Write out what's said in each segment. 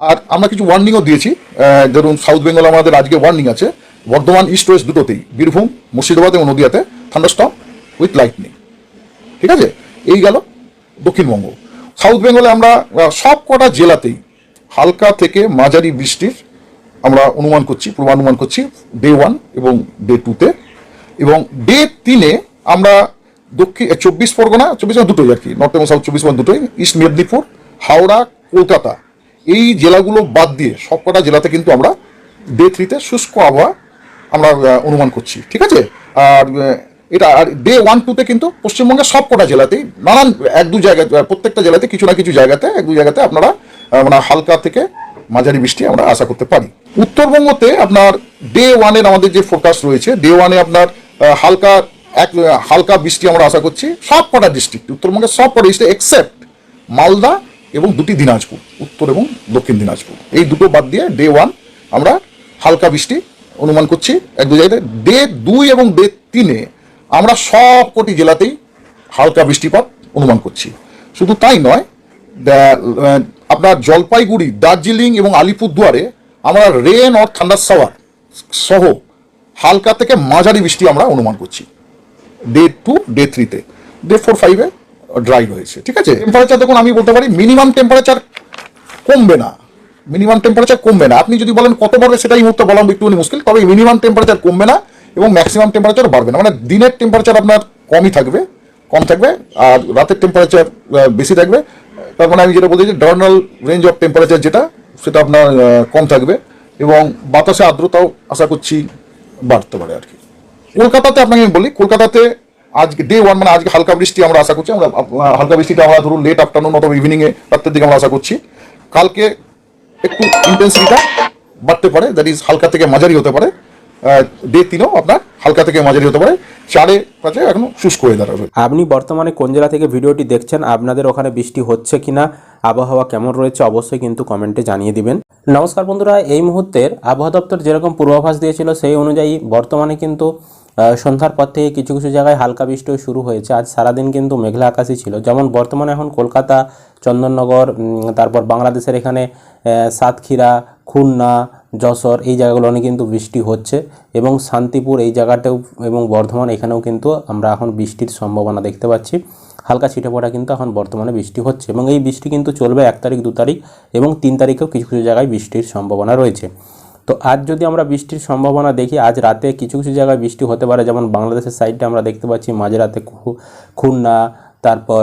আর আমরা কিছু ওয়ার্নিংও দিয়েছি। ধরুন সাউথ বেঙ্গল আমাদের আজকে ওয়ার্নিং আছে। বর্ধমান ইস্ট ওয়েস্ট দুটোতেই, বীরভূম, মুর্শিদাবাদ এবং নদিয়াতে থান্ডারস্টর্ম উইথ লাইটনিং ঠিক আছে? এই গেল দক্ষিণবঙ্গ। সাউথ বেঙ্গলে আমরা সব কটা জেলাতেই হালকা থেকে মাঝারি বৃষ্টির আমরা অনুমান করছি, পূর্বানুমান করছি ডে ওয়ান এবং ডে টুতে এবং ডে তিনে আমরা দক্ষিণ চব্বিশ পরগনা চব্বিশ পরগনা দুটোই আর কি নর্থ এবং সাউথ চব্বিশ পরগনা দুটোই ইস্ট মেদিনীপুর হাওড়া, কলকাতা এই জেলাগুলো বাদ দিয়ে সবকটা জেলাতে কিন্তু আমরা ডে থ্রিতে শুষ্ক আবহাওয়া আমরা অনুমান করছি, ঠিক আছে? আর এটা, আর ডে ওয়ান টুতে কিন্তু পশ্চিমবঙ্গের সব কটা জেলাতেই নানান, এক দু জায়গায় প্রত্যেকটা জেলাতে কিছু না কিছু জায়গাতে, এক দু জায়গাতে আপনারা মানে হালকা থেকে মাঝারি বৃষ্টি আমরা আশা করতে পারি। উত্তরবঙ্গতে আপনার ডে ওয়ানের আমাদের যে ফোকাস রয়েছে ডে ওয়ানে আপনার হালকা, এক, হালকা বৃষ্টি আমরা আশা করছি সব কটা ডিস্ট্রিক্ট উত্তরবঙ্গের সব কটা ডিস্ট্রিক্ট এক্সেপ্ট মালদা এবং দুটি দিনাজপুর, উত্তর এবং দক্ষিণ দিনাজপুর। এই দুটো বাদ দিয়ে ডে ওয়ান আমরা হালকা বৃষ্টি অনুমান করছি এক দু জায়গাতে ডে দুই এবং ডে তিনে আমরা সব কটি জেলাতেই হালকা বৃষ্টিপাত অনুমান করছি। শুধু তাই নয় আপনার জলপাইগুড়ি, দার্জিলিং এবং আলিপুরদুয়ারে আমরা রেন অর ঠান্ডার সাওয়ার সহ হালকা থেকে মাঝারি বৃষ্টি আমরা অনুমান করছি। ডে টু ডে থ্রিতে ডে ফোর ফাইভে ড্রাই রয়েছে, ঠিক আছে? টেম্পারেচার দেখুন, আমি বলতে পারি মিনিমাম টেম্পারেচার কমবে না। মিনিমাম টেম্পারেচার কমবে না। আপনি যদি বলেন কত বাড়বে সেটাই মুহূর্তে বলা একটুখানি মুশকিল, তবে মিনিমাম টেম্পারেচার কমবে না এবং ম্যাক্সিমাম টেম্পারেচার বাড়বে না। মানে দিনের টেম্পারেচার আপনার কমই থাকবে, কম থাকবে, আর রাতের টেম্পারেচার বেশি থাকবে। তার মানে আমি যেটা বলছি যে ডার্নাল রেঞ্জ অফ টেম্পারেচার যেটা, সেটা আপনার কম থাকবে এবং বাতাসে আর্দ্রতাও আশা করছি বাড়তে পারে আর কি। কলকাতাতে আপনাকে আমি বলি, কলকাতাতে আজকে ডে ওয়ান মানে আজকে হালকা বৃষ্টি আমরা আশা করছি, আমরা হালকা বৃষ্টিটা আমরা ধরুন লেট আফটারনুন অথবা ইভিনিংয়ে রাত্রের দিকে আমরা আশা করছি। কালকে একটু ইন্টেন্সিটিটা বাড়তে পারে দ্যাট ইজ হালকা থেকে মাঝারি হতে পারে। ডে তিনও আপনার হালকা থেকে মাঝারি হতে পারে। চারে কাছে এখনও শুষ্ক হয়ে দাঁড়াবে আপনি বর্তমানে কোন জেলা থেকে ভিডিওটি দেখছেন, আপনাদের ওখানে বৃষ্টি হচ্ছে কিনা, আবহাওয়া কেমন রয়েছে, অবশ্যই কিন্তু কমেন্টে জানিয়ে দিবেন। নমস্কার বন্ধুরা, এই মুহূর্তের আবহাওয়া দপ্তর যেরকম পূর্বাভাস দিয়েছিল, সেই অনুযায়ী বর্তমানে কিন্তু সন্ধ্যার পর থেকে কিছু কিছু জায়গায় হালকা বৃষ্টিও শুরু হয়েছে। আজ সারাদিন কিন্তু মেঘলা আকাশই ছিল। যেমন বর্তমানে এখন কলকাতা, চন্দননগর তারপর বাংলাদেশের এখানে সাতক্ষীরা, খুলনা, যশোর এই জায়গাগুলো অনেক কিন্তু বৃষ্টি হচ্ছে এবং শান্তিপুর এই জায়গাটাও এবং বর্ধমান এখানেও কিন্তু আমরা এখন বৃষ্টির সম্ভাবনা দেখতে পাচ্ছি। হালকা ছিটে পড়া কিন্তু এখন বর্তমানে বৃষ্টি হচ্ছে এবং এই বৃষ্টি কিন্তু চলবে এক তারিখ, দু তারিখ এবং তিন তারিখেও কিছু কিছু জায়গায় বৃষ্টির সম্ভাবনা রয়েছে। তো আজ যদি আমরা বৃষ্টির সম্ভাবনা দেখি, আজ রাতে কিছু কিছু জায়গায় বৃষ্টি হতে পারে, যেমন বাংলাদেশের সাইডে আমরা দেখতে পাচ্ছি মাঝরাতে খু- খুলনা, তারপর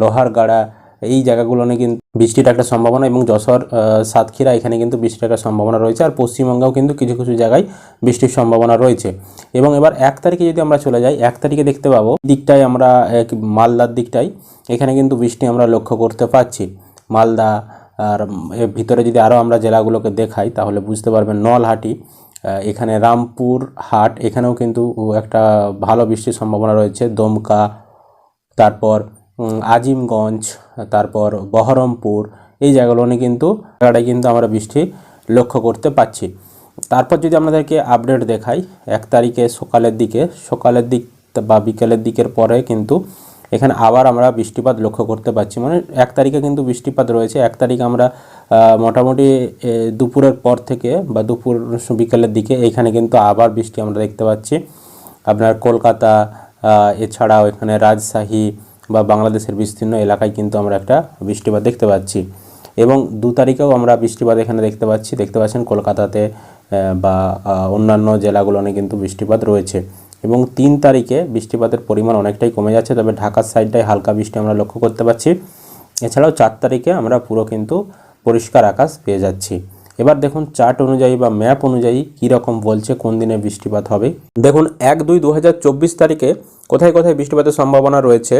লোহারগাড়া, এই জায়গাগুলো নিয়ে কিন্তু বৃষ্টির একটা সম্ভাবনা এবং যশোর সাতক্ষীরা, এখানে কিন্তু বৃষ্টির একটা সম্ভাবনা রয়েছে আর পশ্চিমবঙ্গেও কিন্তু কিছু কিছু জায়গায় বৃষ্টির সম্ভাবনা রয়েছে। এবং এবার এক তারিখে যদি আমরা চলে যাই, এক তারিখে দেখতে পাবো দিকটায় আমরা মালদার দিকটায় এখানে কিন্তু বৃষ্টি আমরা লক্ষ্য করতে পারছি মালদা আর এর ভিতরে যদি আরও আমরা জেলাগুলোকে দেখাই, তাহলে বুঝতে পারবেন নলহাটি এখানে রামপুর হাট, এখানেও কিন্তু একটা ভালো বৃষ্টির সম্ভাবনা রয়েছে। দমকা, তারপর আজিমগঞ্জ, তারপর বহরমপুর, এই জায়গাগুলো নিয়ে কিন্তু জায়গাটায় কিন্তু আমরা বৃষ্টি লক্ষ্য করতে পাচ্ছি। তারপর যদি আপনাদেরকে আপডেট দেখাই, এক তারিখে সকালের দিকে, সকালের দিক বা বিকেলের দিকের পরে কিন্তু এখানে আবার আমরা বৃষ্টিপাত লক্ষ্য করতে পারছি। মানে এক তারিখে কিন্তু বৃষ্টিপাত রয়েছে। এক তারিখ আমরা মোটামুটি দুপুরের পর থেকে বা দুপুর বিকেলের দিকে এখানে কিন্তু আবার বৃষ্টি আমরা দেখতে পাচ্ছি। আপনার কলকাতা এছাড়াও এখানে রাজশাহী বা বাংলাদেশের বিস্তীর্ণ এলাকায় কিন্তু আমরা একটা বৃষ্টিপাত দেখতে পাচ্ছি। এবং দু তারিখেও আমরা বৃষ্টিপাত এখানে দেখতে পাচ্ছি। দেখতে পাচ্ছেন কলকাতাতে বা অন্যান্য জেলাগুলোনে কিন্তু বৃষ্টিপাত রয়েছে। এবং তিন তারিখে বৃষ্টিপাতের পরিমাণ অনেকটাই কমে যাচ্ছে, তবে ঢাকার সাইডটায় হালকা বৃষ্টি আমরা লক্ষ্য করতে পারছি। এছাড়াও চার তারিখে আমরা পুরো কিন্তু পরিষ্কার আকাশ পেয়ে যাচ্ছি। এবার দেখুন চার্ট অনুযায়ী বা ম্যাপ অনুযায়ী কী রকম বলছে, কোন দিনে বৃষ্টিপাত হবে। দেখুন এক দুই দু তারিখে কোথায় কোথায় বৃষ্টিপাতের সম্ভাবনা রয়েছে?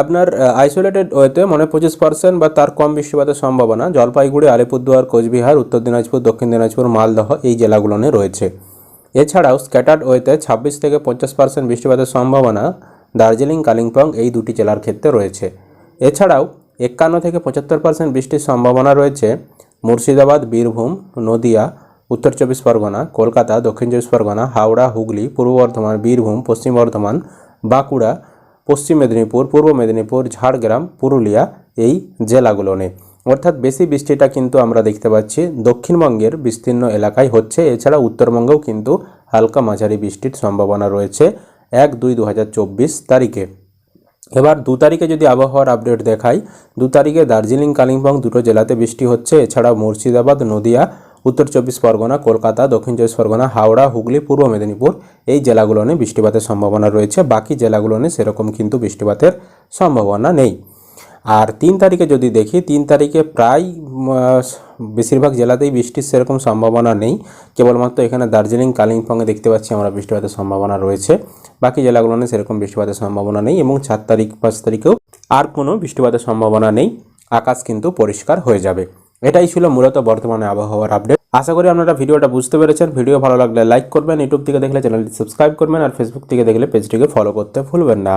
আপনার আইসোলেটেড ওয়েতে মানে পঁচিশ পার্সেন্ট বা তার কম বৃষ্টিপাতের সম্ভাবনা। জলপাইগুড়ি, আলিপুরদুয়ার, কোচবিহার, উত্তর দিনাজপুর, দক্ষিণ দিনাজপুর, মালদহ এই জেলাগুলোনে রয়েছে। এছাড়াও স্ক্যাটার্ড ওয়েতে ছাব্বিশ থেকে পঞ্চাশ পার্সেন্ট বৃষ্টিপাতের সম্ভাবনা দার্জিলিং, কালিম্পং এই দুটি জেলার ক্ষেত্রে রয়েছে। এছাড়াও একান্ন থেকে পঁচাত্তর পার্সেন্ট বৃষ্টির সম্ভাবনা রয়েছে মুর্শিদাবাদ, বীরভূম, নদিয়া, উত্তর চব্বিশ পরগনা, কলকাতা, দক্ষিণ চব্বিশ পরগনা, হাওড়া, হুগলি, পূর্ব বর্ধমান, বীরভূম, পশ্চিম বর্ধমান, বাঁকুড়া, পশ্চিম মেদিনীপুর, পূর্ব মেদিনীপুর, ঝাড়গ্রাম, পুরুলিয়া এই জেলাগুলো নিয়ে। অর্থাৎ বেশি বৃষ্টিটা কিন্তু আমরা দেখতে পাচ্ছি। দক্ষিণবঙ্গের বিস্তীর্ণ এলাকায় হচ্ছে, এছাড়া উত্তরবঙ্গেও কিন্তু হালকা মাঝারি বৃষ্টির সম্ভাবনা রয়েছে এক দুই দু তারিখে। এবার দু তারিখে যদি আবহাওয়ার আপডেট দেখাই, দু তারিখে দার্জিলিং, কালিম্পং দুটো জেলাতে বৃষ্টি হচ্ছে। এছাড়া মুর্শিদাবাদ, নদিয়া, উত্তর চব্বিশ পরগনা, কলকাতা, দক্ষিণ চব্বিশ পরগনা, হাওড়া, হুগলি, পূর্ব মেদিনীপুর এই জেলাগুলোনে বৃষ্টিপাতের সম্ভাবনা রয়েছে। বাকি জেলাগুলোনে সেরকম কিন্তু বৃষ্টিপাতের সম্ভাবনা নেই। আর তিন তারিখে যদি দেখি, তিন তারিখে প্রায় বেশিরভাগ জেলাতেই বৃষ্টির সেরকম সম্ভাবনা নেই। কেবলমাত্র এখানে দার্জিলিং, কালিম্পংয়ে দেখতে পাচ্ছি আমরা বৃষ্টিপাতের সম্ভাবনা রয়েছে। বাকি জেলাগুলোনে সেরকম বৃষ্টিপাতের সম্ভাবনা নেই এবং চার তারিখ, পাঁচ তারিখেও আর কোনো বৃষ্টিপাতের সম্ভাবনা নেই। আকাশ কিন্তু পরিষ্কার হয়ে যাবে। এটাই ছিল মূলত বর্তমানে আবহাওয়ার আপডেট। আশা করি আপনারা ভিডিওটা বুঝতে পেরেছেন। ভিডিও ভালো লাগলে লাইক করবেন, ইউটিউব থেকে দেখলে চ্যানেলটি সাবস্ক্রাইব করবেন আর ফেসবুক থেকে দেখলে পেজটিকে ফলো করতে ভুলবেন না।